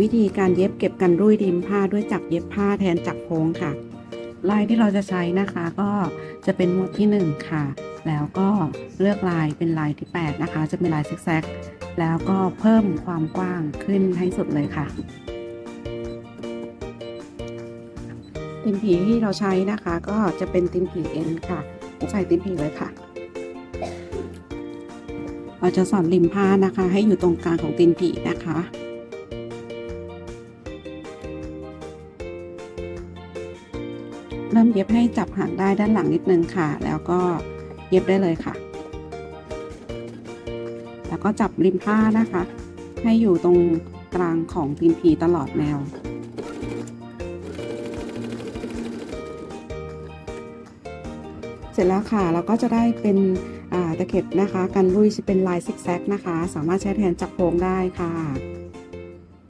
วิธีการเย็บเก็บกันรุ่ยริมผ้าด้วยจักเย็บผ้าแทนจักโค้งค่ะ ลายที่เราจะใช้นะคะก็จะเป็นหมวดที่ 1 ค่ะ แล้วก็เลือกลายเป็นลายที่ 8 นะคะ จะเป็นลายซิกแซกแล้วก็เพิ่มความกว้างขึ้นให้สุดเลยค่ะติมผีที่เราใช้นะคะ ก็จะเป็นติมผีเอ็นค่ะใส่ติมผีเลยค่ะเราจะสอนริมผ้านะคะ ให้อยู่ตรงกลางของตินผีนะคะ เริ่มเย็บให้จับหางได้ด้านหลังนิดนึงค่ะ แล้วก็เย็บได้เลยค่ะ แล้วก็จับริมผ้านะคะ ให้อยู่ตรงกลางของตีนผีตลอดแนวเสร็จแล้วค่ะเราก็จะได้เป็นตะเข็บนะคะกันรุ่ยเป็นลายซิกแซกนะคะ สามารถใช้แทนจับโค้งได้ค่ะ